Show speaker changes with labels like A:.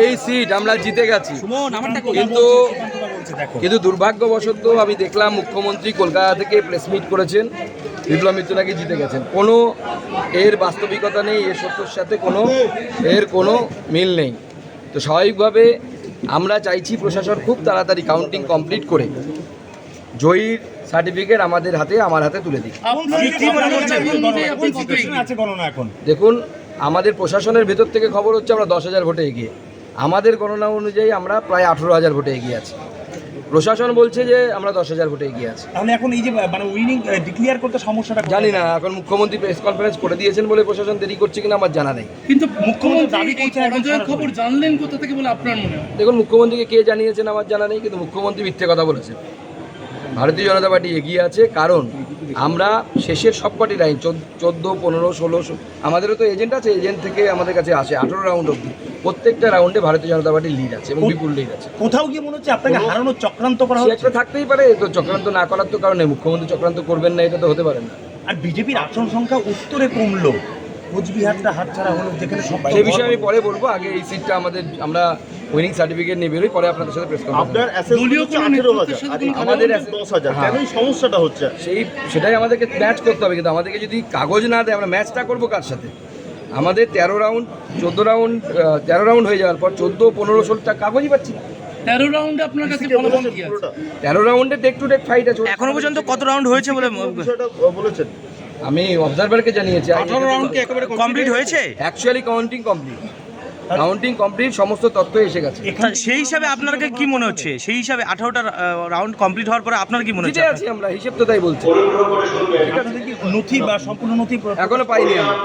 A: এই সিট আমরা জিতে গেছি। কিন্তু কিন্তু দুর্ভাগ্যবশত আমি দেখলাম মুখ্যমন্ত্রী কলকাতা থেকে প্রেস মিট করেছেন বিপ্লব মিত্র নাকি জিতে গেছেন। কোনো এর বাস্তবিকতা নেই এর সত্যর সাথে কোনো এর কোনো মিল নেই। তো স্বাভাবিকভাবে আমরা চাইছি প্রশাসন খুব তাড়াতাড়ি কাউন্টিং কমপ্লিট করে জয়ীর সার্টিফিকেট আমাদের হাতে আমার হাতে তুলে
B: এখন।
A: দেখুন আমাদের প্রশাসনের ভেতর থেকে খবর হচ্ছে আমরা দশ হাজার ভোটে এগিয়ে। আমাদের গণনা অনুযায়ী আমরা প্রায় আঠেরো হাজার ভোটে এগিয়ে আছি। প্রশাসন বলছে যে আমরা দশ হাজার ভোটে এগিয়ে আছি।
B: তাহলে এখন এই যে মানে উইনিং ডিক্লিয়ার করতে সমস্যাটা
A: জানি না এখন মুখ্যমন্ত্রী প্রেস কনফারেন্স করে দিয়েছেন বলে প্রশাসন দেরি করছে কিনা আমার জানা নেই।
C: কিন্তু
B: মুখ্যমন্ত্রী।
C: খবর জানলেন কোথা থেকে বলে আপনার মনে হয়?
A: দেখুন মুখ্যমন্ত্রীকে কে জানিয়েছেন আমার জানা নেই কিন্তু মুখ্যমন্ত্রী মিথ্যে কথা বলেছেন। ভারতীয় জনতা পার্টি এগিয়ে আছে কারণ আমরা শেষের সবকটি লাইন চোদ্দ পনেরো ষোলো আমাদেরও তো এজেন্ট আছে এজেন্ট থেকে আমাদের কাছে আসে আঠেরো রাউন্ড অব্দি প্রত্যেকটা রাউন্ডে ভারতীয় জনতা পার্টির লিড আছে এবং বিপুল লিড আছে।
B: কোথাও গিয়ে মনে হচ্ছে আপনাকে হারানোর চক্রান্ত করা হচ্ছে?
A: একটা থাকতেই পারে তো চক্রান্ত না করার তো কারণে মুখ্যমন্ত্রী চক্রান্ত করবেন না এটা তো হতে পারে না।
B: আর বিজেপির আসন সংখ্যা উত্তরে কমলো। কোচবিহারটা হাতছাড়া হলো যেখানে সব
A: সে বিষয়ে আমি পরে বলব আগে এই সিটটা আমাদের আমরা উইনিং সার্টিফিকেট নিয়ে বেরোই পরে আপনাদের সাথে প্রেস
D: আপনার
A: কনফারেন্স
D: অ্যাসেম্বলি
C: দলীয় কোনো
A: আমাদের
D: আমাদের দশ হাজার।
A: হ্যাঁ।
D: কেনই সমস্যাটা হচ্ছে?
A: সেই সেটাই আমাদেরকে ম্যাচ করতে হবে কিন্তু আমাদেরকে যদি কাগজ না দেয় আমরা ম্যাচটা করব কার সাথে? আমাদের তেরো রাউন্ড চোদ্দ রাউন্ড তেরো রাউন্ড হয়ে যাওয়ার পর চোদ্দ পনেরো ষোলোটা কাগজই পাচ্ছি না?
C: তেরো রাউন্ডে আপনার কাছে ফলাফল কি আছে?
A: তেরো রাউন্ডে টেক টু টেক ফাইট আছে।
E: এখনও পর্যন্ত কত রাউন্ড হয়েছে বলে
D: বলেছেন।
A: আমি অবজারভারকে জানিয়েছি।
E: আঠারো রাউন্ড কি একেবারে কমপ্লিট হয়েছে?
A: Actually counting complete counting complete সমস্ত তথ্য এসে গেছে।
E: সেই হিসাবে আপনাকে কি মনে হচ্ছে? সেই হিসাবে আঠারোটা রাউন্ড কমপ্লিট হওয়ার পরে আপনার কি মনে হচ্ছে?
A: আছি আমরা হিসেব তো তাই বলছি।
B: নথি বা সম্পূর্ণ নথি
A: এখনও পাইনি আমরা